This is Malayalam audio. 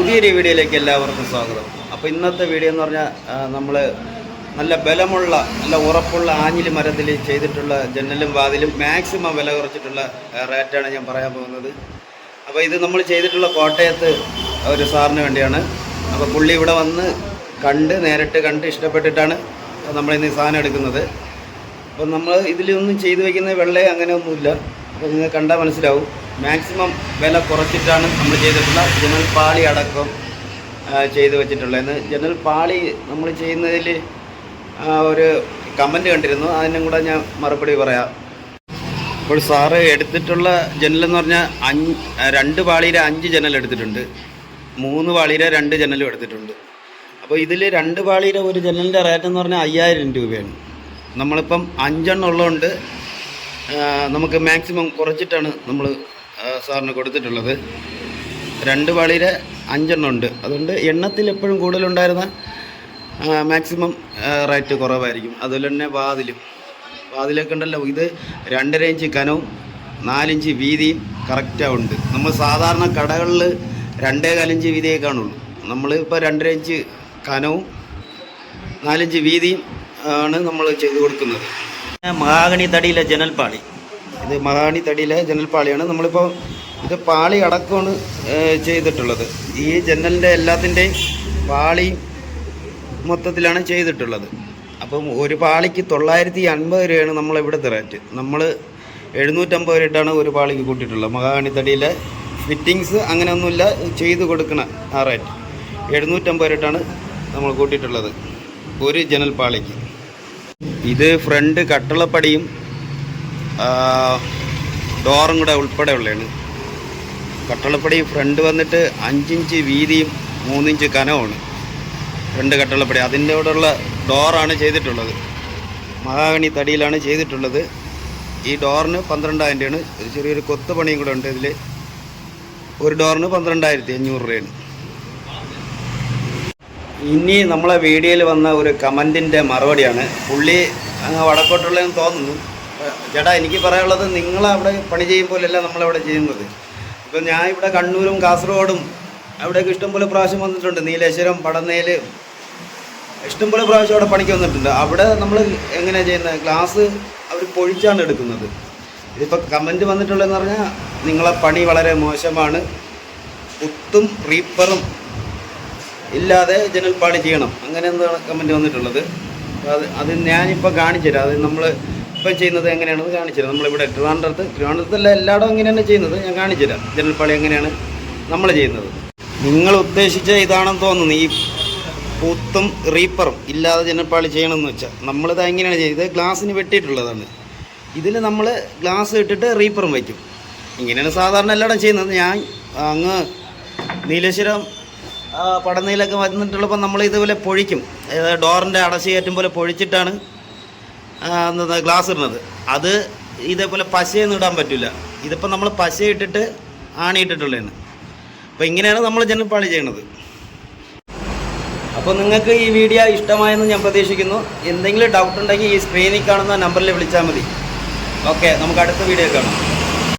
പുതിയൊരു വീഡിയോയിലേക്ക് എല്ലാവർക്കും സ്വാഗതം. അപ്പോൾ ഇന്നത്തെ വീഡിയോ എന്ന് പറഞ്ഞാൽ നമ്മൾ നല്ല ബലമുള്ള നല്ല ഉറപ്പുള്ള ആഞ്ഞിൽ മരത്തിൽ ചെയ്തിട്ടുള്ള ജനലും വാതിലും മാക്സിമം വില കുറച്ചിട്ടുള്ള റേറ്റാണ് ഞാൻ പറയാൻ പോകുന്നത്. അപ്പോൾ ഇത് നമ്മൾ ചെയ്തിട്ടുള്ള കോട്ടയത്ത് ഒരു സാറിന് വേണ്ടിയാണ്. അപ്പോൾ പുള്ളി ഇവിടെ വന്ന് കണ്ട് നേരിട്ട് കണ്ട് ഇഷ്ടപ്പെട്ടിട്ടാണ് നമ്മൾ ഇന്ന് സാധനം എടുക്കുന്നത്. അപ്പോൾ നമ്മൾ ഇതിലൊന്നും ചെയ്തു വയ്ക്കുന്ന വെള്ളേ അങ്ങനെ ഒന്നുമില്ല അപ്പോൾ നിങ്ങൾ കണ്ടാൽ മനസ്സിലാവും. മാക്സിമം വില കുറച്ചിട്ടാണ് നമ്മൾ ചെയ്തിട്ടുള്ള ജനൽ പാളി അടക്കം ചെയ്ത് ചെയ്തു വെച്ചിട്ടുള്ളത് ജനൽ പാളി നമ്മൾ ചെയ്യുന്നതിൽ ഒരു കമന്റ് കണ്ടിരുന്നു. അതിനും കൂടെ ഞാൻ മറുപടി പറയാം. ഇപ്പോൾ സാറ് എടുത്തിട്ടുള്ള ജനലെന്ന് പറഞ്ഞാൽ അഞ്ച് രണ്ട് പാളിയിലെ അഞ്ച് ജനൽ എടുത്തിട്ടുണ്ട്. മൂന്ന് പാളിയിലെ രണ്ട് ജനലും എടുത്തിട്ടുണ്ട്. അപ്പോൾ ഇതിൽ രണ്ട് പാളിയിലെ ഒരു ജനലിന്റെ റേറ്റ് എന്ന് പറഞ്ഞാൽ അയ്യായിരം രൂപയാണ്. നമ്മളിപ്പം അഞ്ചെണ്ണം ഉള്ളതുകൊണ്ട് നമുക്ക് മാക്സിമം കുറച്ചിട്ടാണ് നമ്മൾ സാറിന് കൊടുത്തിട്ടുള്ളത്. രണ്ട് പാളിയുടെ അഞ്ചെണ്ണം ഉണ്ട്. അതുകൊണ്ട് എണ്ണത്തിൽ എപ്പോഴും കൂടുതലുണ്ടായിരുന്ന മാക്സിമം റേറ്റ് കുറവായിരിക്കും. അതുപോലെ തന്നെ വാതിലും. വാതിലൊക്കെ ഉണ്ടല്ലോ. ഇത് രണ്ടര ഇഞ്ച് കനവും നാലിഞ്ച് വീതിയും കറക്റ്റാണ് ഉണ്ട്. നമ്മൾ സാധാരണ കടകളിൽ രണ്ടേ കാലിഞ്ച് വീതിയേ കാണുള്ളൂ. നമ്മൾ ഇപ്പോൾ രണ്ടര ഇഞ്ച് കനവും നാലിഞ്ച് വീതിയും ആണ് നമ്മൾ ചെയ്തു കൊടുക്കുന്നത്. മഹാഗണി തടിയിലെ ജനൽപ്പാളി. ഇത് മഹാണി തടിയിലെ ജനൽപ്പാളിയാണ് നമ്മളിപ്പോൾ ഇത് പാളി അടക്കമാണ് ചെയ്തിട്ടുള്ളത്. ഈ ജനലിന്റെ എല്ലാത്തിന്റെയും പാളി മൊത്തത്തിലാണ് ചെയ്തിട്ടുള്ളത്. അപ്പം ഒരു പാളിക്ക് തൊള്ളായിരത്തി അൻപത് രൂപയാണ് നമ്മളിവിടുത്തെ റേറ്റ്. നമ്മൾ എഴുന്നൂറ്റമ്പത് രൂപയിട്ടാണ് ഒരു പാളിക്ക് കൂട്ടിയിട്ടുള്ളത്. മഹാണിത്തടിയിലെ തടിയിലെ ഫിറ്റിങ്സ് അങ്ങനെയൊന്നുമില്ല ചെയ്ത് കൊടുക്കണ ആ റേറ്റ്. എഴുന്നൂറ്റമ്പത് രൂപയിട്ടാണ് നമ്മൾ കൂട്ടിയിട്ടുള്ളത് ഒരു ജനൽ പാളിക്ക്. ഇത് ഫ്രണ്ട് കട്ടളപ്പടിയും ഡോറും കൂടെ ഉൾപ്പെടെ ഉള്ളതാണ്. കട്ടളപ്പടി ഫ്രണ്ട് വന്നിട്ട് അഞ്ചിഞ്ച് വീതിയും മൂന്നിഞ്ച് കനവുമാണ്. ഫ്രണ്ട് കട്ടളപ്പടി. അതിന്റെ കൂടെയുള്ള ഡോറാണ് ചെയ്തിട്ടുള്ളത്. മഹാഗണി തടിയിലാണ് ചെയ്തിട്ടുള്ളത്. ഈ ഡോറിന് പന്ത്രണ്ടായിരം രൂപയാണ്. ഒരു ചെറിയൊരു കൊത്ത് പണിയും കൂടെ ഉണ്ട് ഇതിൽ ഒരു ഡോറിന് പന്ത്രണ്ടായിരത്തി അഞ്ഞൂറ് രൂപയാണ്. ഇനി നമ്മളെ വീഡിയോയിൽ വന്ന ഒരു കമന്റിന്റെ മറുപടിയാണ്. പുള്ളി അങ്ങ് വടക്കോട്ടുള്ളതെന്ന് തോന്നുന്നു. ചേട്ടാ എനിക്ക് പറയാനുള്ളത് നിങ്ങളവിടെ പണി ചെയ്യുമ്പോഴല്ല നമ്മളവിടെ ചെയ്യുന്നത്. ഇപ്പം ഞാൻ ഇവിടെ കണ്ണൂരും കാസർഗോഡും അവിടെയൊക്കെ ഇഷ്ടംപോലെ പ്രാവശ്യം വന്നിട്ടുണ്ട്. നീലേശ്വരം പടന്നേൽ. ഇഷ്ടംപോലെ പ്രാവശ്യം അവിടെ പണിക്ക് വന്നിട്ടുണ്ട്. അവിടെ നമ്മൾ എങ്ങനെയാണ് ചെയ്യുന്നത്? ഗ്ലാസ് അവർ പൊഴിച്ചാണ് എടുക്കുന്നത്. ഇതിപ്പോൾ കമന്റ് വന്നിട്ടുള്ളതെന്ന് പറഞ്ഞാൽ നിങ്ങളെ പണി വളരെ മോശമാണ്. കുത്തും റീപ്പറും ഇല്ലാതെ പണി ചെയ്യണം. അങ്ങനെ കമന്റ് വന്നിട്ടുള്ളത്. അത് അത് ഞാനിപ്പോൾ കാണിച്ചു തരാം അത് നമ്മൾ ഇപ്പം ചെയ്യുന്നത് എങ്ങനെയാണെന്ന് കാണിച്ചുതരാം. നമ്മളിവിടെ ട്രിവാൻഡ്രത്ത് ട്രിവാൻഡ്രത്തല്ല എല്ലായിടവും എങ്ങനെയാണ് ചെയ്യുന്നത്. ഞാൻ കാണിച്ചുതരാം. ജനൽപ്പാളി എങ്ങനെയാണ് നമ്മൾ ചെയ്യുന്നത്. നിങ്ങൾ ഉദ്ദേശിച്ച ഇതാണെന്ന് തോന്നുന്നു. ഈ പൂത്തും റീപ്പറും ഇല്ലാതെ ജനൽപ്പാളി ചെയ്യണമെന്ന് വെച്ചാൽ നമ്മളിത് എങ്ങനെയാണ് ചെയ്യുന്നത് ഗ്ലാസ്സിന് വെട്ടിയിട്ടുള്ളതാണ്. ഇതിൽ നമ്മൾ ഗ്ലാസ് ഇട്ടിട്ട് റീപ്പറും വയ്ക്കും. ഇങ്ങനെയാണ് സാധാരണ എല്ലായിടം ചെയ്യുന്നത്. ഞാൻ അങ്ങ് നീലേശ്വരം പടനയിലൊക്കെ വന്നിട്ടുള്ളപ്പോൾ നമ്മൾ ഇതുപോലെ പൊഴിക്കും. ഡോറിന്റെ അടച്ചു കയറ്റും പോലെ പൊഴിച്ചിട്ടാണ് എന്താ ഗ്ലാസ് ഇടുന്നത് അത് ഇതേപോലെ പശയൊന്നും ഇടാൻ പറ്റില്ല ഇതിപ്പോൾ നമ്മൾ പശ ഇട്ടിട്ട് ആണി ആണിയിട്ടിട്ടുള്ളതാണ്. അപ്പോൾ ഇങ്ങനെയാണ് നമ്മൾ ജനപ്പാളി ചെയ്യണത്. അപ്പോൾ നിങ്ങൾക്ക് ഈ വീഡിയോ ഇഷ്ടമായെന്ന് ഞാൻ പ്രതീക്ഷിക്കുന്നു. എന്തെങ്കിലും ഡൗട്ട് ഉണ്ടെങ്കിൽ ഈ സ്ക്രീനിൽ കാണുന്ന നമ്പറിൽ വിളിച്ചാൽ മതി. ഓക്കെ നമുക്ക് അടുത്ത വീഡിയോ കാണാം.